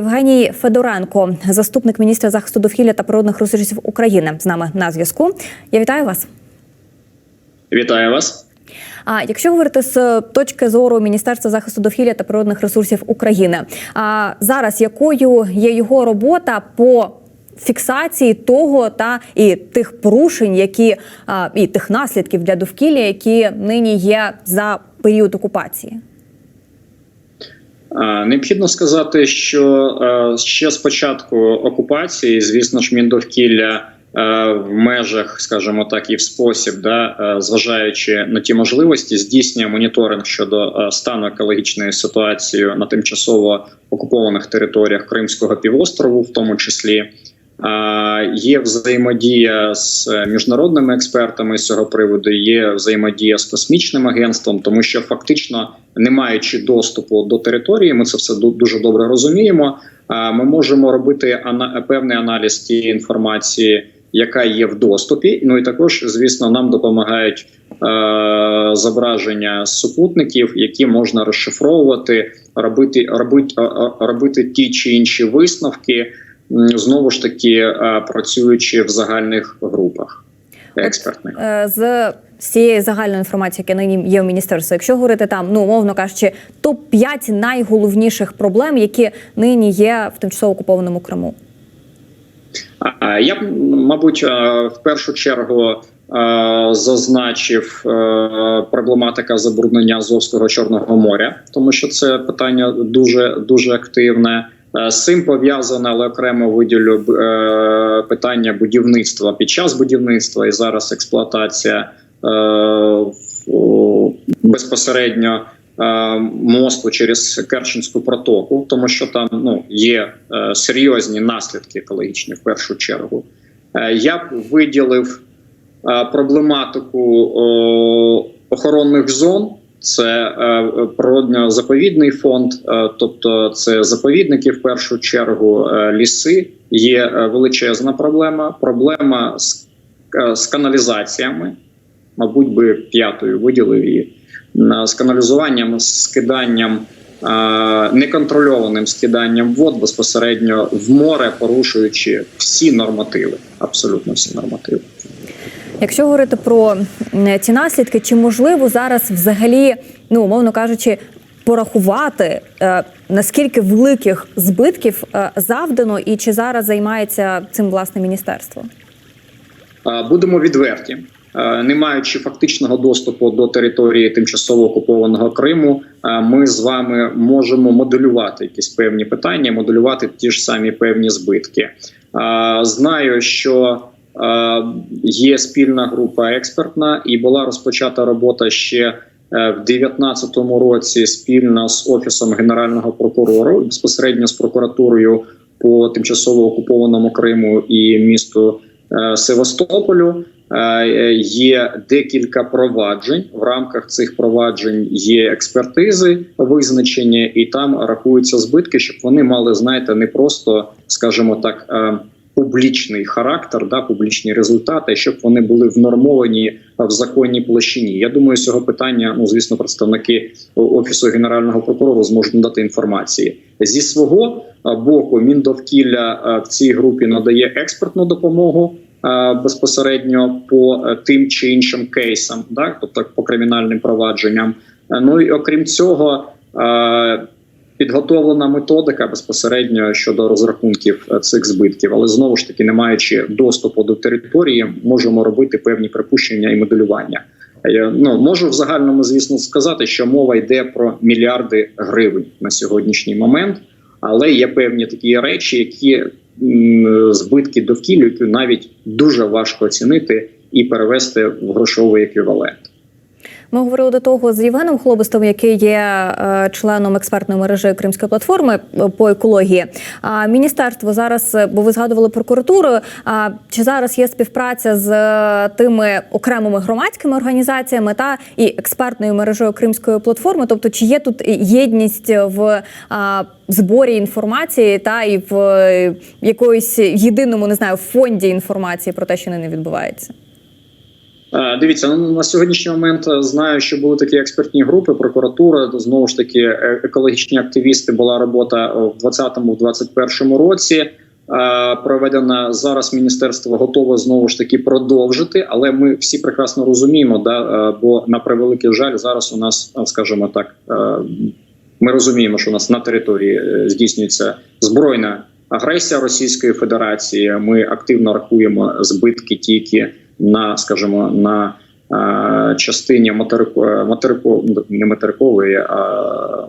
Євгеній Федоренко, заступник міністра захисту довкілля та природних ресурсів України, з нами на зв'язку. Я вітаю вас. Вітаю вас. А якщо говорити з точки зору Міністерства захисту довкілля та природних ресурсів України, а зараз якою є його робота по фіксації того та і тих порушень, які і тих наслідків для довкілля, які нині є за період окупації? Е, Необхідно сказати, що е, ще з початку окупації, звісно ж, Міндовкілля е, в межах, скажімо так, і в спосіб, да, зважаючи на ті можливості, здійснює моніторинг щодо стану екологічної ситуації на тимчасово окупованих територіях Кримського півострову, в тому числі. Є взаємодія з міжнародними експертами з цього приводу. Є взаємодія з космічним агентством, тому що фактично, не маючи доступу до території, ми це все дуже добре розуміємо. Ми можемо робити певний аналіз тієї інформації, яка є в доступі. Ну і також, звісно, нам допомагають зображення супутників, які можна розшифровувати, робити, робити, робити ті чи інші висновки. Знову ж таки е, працюючи в загальних групах експертних. Е, з цієї загальної інформації, яка нині є в міністерстві, якщо говорити там, ну умовно кажучи, топ 5 найголовніших проблем, які нині є в тимчасово окупованому Криму. Я б, мабуть, е, в першу чергу зазначив проблематика забруднення Азовського Чорного моря, тому що це питання дуже дуже активне. Е, З цим пов'язане, але окремо виділю е, питання будівництва під час будівництва і зараз експлуатація е, безпосередньо мосту через Керченську протоку, тому що там ну є серйозні наслідки екологічні в першу чергу. Я б виділив проблематику охоронних зон. Це е, природньо-заповідний фонд, е, тобто це заповідники в першу чергу, е, ліси. Є величезна проблема. Проблема з, з каналізаціями, мабуть, би п'ятою виділив її з каналізуванням, скиданням неконтрольованим скиданням вод безпосередньо в море, порушуючи всі нормативи, абсолютно всі нормативи. Якщо говорити про ці наслідки, чи можливо зараз взагалі, ну умовно кажучи, порахувати е, наскільки великих збитків е, завдано, і чи зараз займається цим власне міністерство? Будемо відверті. Е, Не маючи фактичного доступу до території тимчасово окупованого Криму, ми з вами можемо моделювати якісь певні питання, моделювати ті ж самі певні збитки. Знаю, що є спільна група експертна, і була розпочата робота ще е, в 2019 році спільно з офісом генерального прокурора, безпосередньо з прокуратурою по тимчасово окупованому Криму і місту е, Севастополю. Е, Є декілька проваджень. В рамках цих проваджень є експертизи визначені, і там рахуються збитки, щоб вони мали, знаєте, не просто, скажімо так, е, публічний характер, да, публічні результати, щоб вони були внормовані в законній площині. Я думаю, з цього питання, ну звісно, представники офісу генерального прокурора зможуть надати інформації зі свого боку. Міндовкілля в цій групі надає експертну допомогу безпосередньо по е, тим чи іншим кейсам, так тобто по кримінальним провадженням. Е, Ну і окрім цього. Е, Підготовлена методика безпосередньо щодо розрахунків е, цих збитків, але знову ж таки, не маючи доступу до території, можемо робити певні припущення і моделювання. Я, ну можу в загальному, звісно, сказати, що мова йде про мільярди гривень на сьогоднішній момент, але є певні такі речі, які збитки довкіллю, навіть дуже важко оцінити і перевести в грошовий еквівалент. Ми говорили до того з Євгеном Хлобистом, який є е, членом експертної мережі Кримської платформи е, по екології. А міністерство зараз, е, бо ви згадували прокуратуру. Чи зараз є співпраця з тими окремими громадськими організаціями та і експертною мережею Кримської платформи? Тобто, чи є тут єдність в зборі інформації та і в якоїсь єдиному не знаю фонді інформації про те, що не відбувається? Е, Дивіться, ну на сьогоднішній момент е, знаю, що були такі експертні групи, прокуратура, знову ж таки е, екологічні активісти. Була робота в 2020-2021 році. Проведена зараз міністерство готове знову ж таки продовжити, але ми всі прекрасно розуміємо, да бо на превеликий жаль, зараз у нас, скажімо так, ми розуміємо, що у нас на території здійснюється збройна агресія Російської Федерації. Ми активно рахуємо збитки тільки на, скажімо, на е, частині материку, е, материку не материкової, а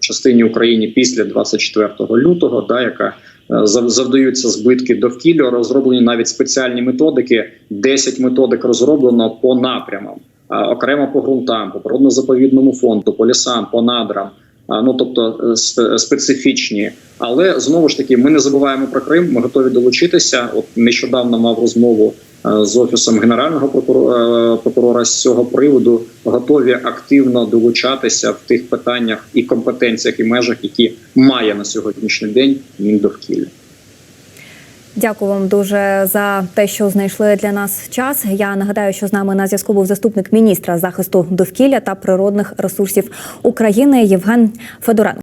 частині України після 24 лютого, да, яка е, зав- завдаються збитки довкілля, розроблені навіть спеціальні методики. 10 методик розроблено по напрямам, а, окремо по ґрунтам, по природно-заповідному фонду, по лісам, по надрам. Ну тобто е, специфічні, але знову ж таки, ми не забуваємо про Крим. Ми готові долучитися. От нещодавно мав розмову е, з офісом генерального прокурора, прокурора з цього приводу. Готові активно долучатися в тих питаннях і компетенціях і межах, які має на сьогоднішній день Міндовкілля. Дякую вам дуже за те, що знайшли для нас час. Я нагадаю, що з нами на зв'язку був заступник міністра захисту довкілля та природних ресурсів України Євген Федоренко.